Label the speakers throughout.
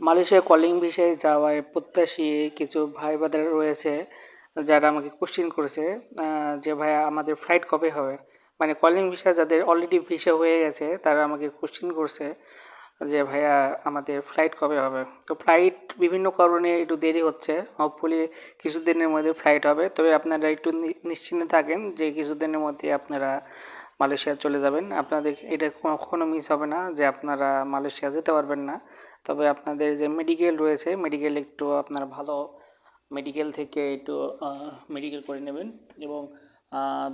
Speaker 1: Malaysia calling ভিসায় যাওয়ায় প্রত্যাশী কিছু ভাই বাদের রয়েছে যারা আমাকে কোশ্চেন করেছে যে ভাইয়া আমাদের ফ্লাইট কবে হবে? মানে কলিং ভিসা যাদের অলরেডি ভিসা হয়ে গেছে, তারা আমাকে কোশ্চেন করছে যে ভাইয়া আমাদের ফ্লাইট কবে হবে? তো ফ্লাইট বিভিন্ন কারণে একটু দেরি হচ্ছে। হোপফুলি কিছুদিনের মধ্যে ফ্লাইট হবে। তবে আপনারা একটু নিশ্চিন্তে থাকেন যে কিছুদিনের মধ্যে আপনারা মালয়েশিয়া চলে যাবেন। আপনাদের এটা কখনো মিস হবে না যে আপনারা মালয়েশিয়া যেতে পারবেন না। তবে আপনাদের যে মেডিকেল রয়েছে মেডিকেল একটু আপনার ভালো মেডিকেল থেকে একটু মেডিকেল করে নেবেন এবং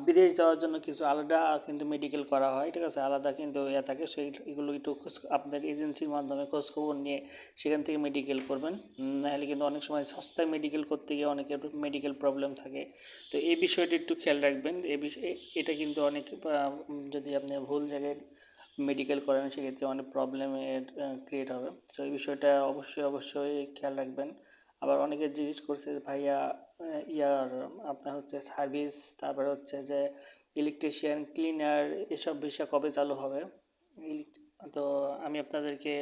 Speaker 1: বিদেশ যাওয়ার জন্য কিছু আলাদা কিন্তু মেডিকেল করা হয়, ঠিক আছে? আলাদা কিন্তু ইয়ে থাকে, সেই এগুলো একটু খোঁজ, আপনাদের এজেন্সির মাধ্যমে খোঁজখবর নিয়ে সেখান থেকে মেডিকেল করবেন। নাহলে কিন্তু অনেক সময় সস্তায় মেডিকেল করতে গিয়ে অনেকের মেডিকেল প্রবলেম থাকে। তো এই বিষয়টি একটু খেয়াল রাখবেন। এ বিষয়ে এটা কিন্তু অনেক যদি আপনি ভুল জায়গায় মেডিকেল করেন, সেক্ষেত্রে অনেক প্রবলেমের ক্রিয়েট হবে। তো এই বিষয়টা অবশ্যই অবশ্যই খেয়াল রাখবেন। আবার অনেকে জিজ্ঞেস করছে ভাইয়া ইয়ার আপনার হচ্ছে সার্ভিস তারপরে হচ্ছে যে ইলেকট্রিশিয়ান ক্লিনার এসব বিষয় কবে চালু হবে? তো আমি আপনাদেরকে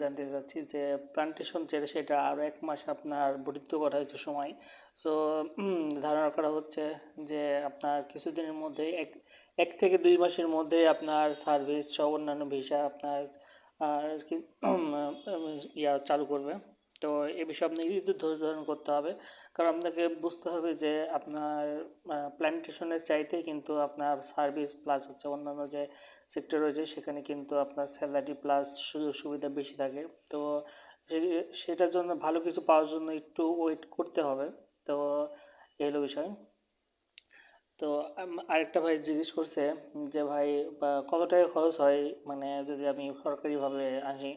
Speaker 1: জানতে চাচ্ছি যে প্লান্টেশন যেটা সেটা আরও এক মাস আপনার বর্ধিত করা হয়েছে সময় সো ধারণা করা হচ্ছে যে আপনার কিছুদিনের মধ্যে, এক এক থেকে দুই মাসের মধ্যে আপনার সার্ভিস সহ অন্যান্য ভিসা আপনার আর কি ইয়া চালু করবে। তো এ বিষয়ে আপনাকে একটু ধৈর্য ধারণ করতে হবে। কারণ আপনাকে বুঝতে হবে যে আপনার প্ল্যান্টেশনের চাইতে কিন্তু আপনার সার্ভিস প্লাস হচ্ছে অন্যান্য যে সেক্টর রয়েছে, সেখানে কিন্তু আপনার স্যালারি প্লাস সুযোগ সুবিধা বেশি থাকে। তো সেটার জন্য ভালো কিছু পাওয়ার জন্য একটু ওয়েট করতে হবে। তো এই হলো বিষয়। তো আরেকটা ভাই জিজ্ঞেস করছে যে ভাই কত টাকা খরচ হয়? মানে যদি আমি সরকারিভাবে আসি।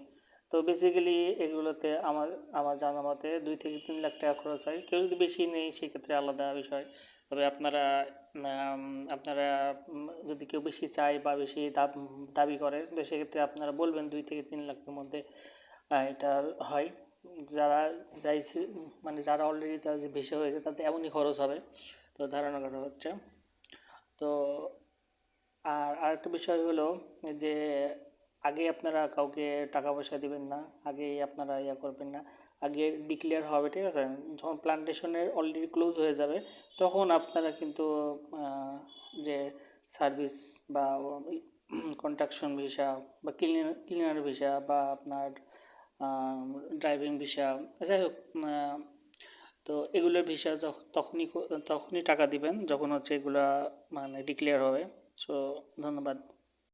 Speaker 1: তো বেসিক্যালি এগুলোতে আমার আমার জানা মতে দুই থেকে তিন লাখ টাকা খরচ হয়। কেউ যদি বেশি নেই সেক্ষেত্রে আলাদা বিষয়। তবে আপনারা আপনারা যদি কেউ বেশি চায় বা বেশি দাব- করে, তো সেক্ষেত্রে আপনারা বলবেন দুই থেকে তিন লাখের মধ্যে এটা হয়। যারা যাইছে মানে যারা অলরেডি তার যে ভিসা হয়েছে, তাতে এমনই খরচ হবে। তো ধারণা করা হচ্ছে। তো, আর আরেকটা বিষয় হলো যে আগে আপনারা কাউকে টাকা পয়সা দিবেন না আগে আপনারা ইয়া করবেন না। আগে ডিক্লেয়ার হবে, ঠিক আছে? যখন প্লান্টেশনের অলরেডি ক্লোজ হয়ে যাবে, তখন আপনারা কিন্তু যে সার্ভিস বা কন্ট্রাকশন ভিসা বা ক্লিনার ক্লিনার ভিসা বা আপনার ড্রাইভিং ভিসা যাই হোক তো এগুলোর ভিসা তখনই তখনই টাকা দিবেন, যখন হচ্ছে এগুলা মানে ডিক্লেয়ার হবে। সো ধন্যবাদ।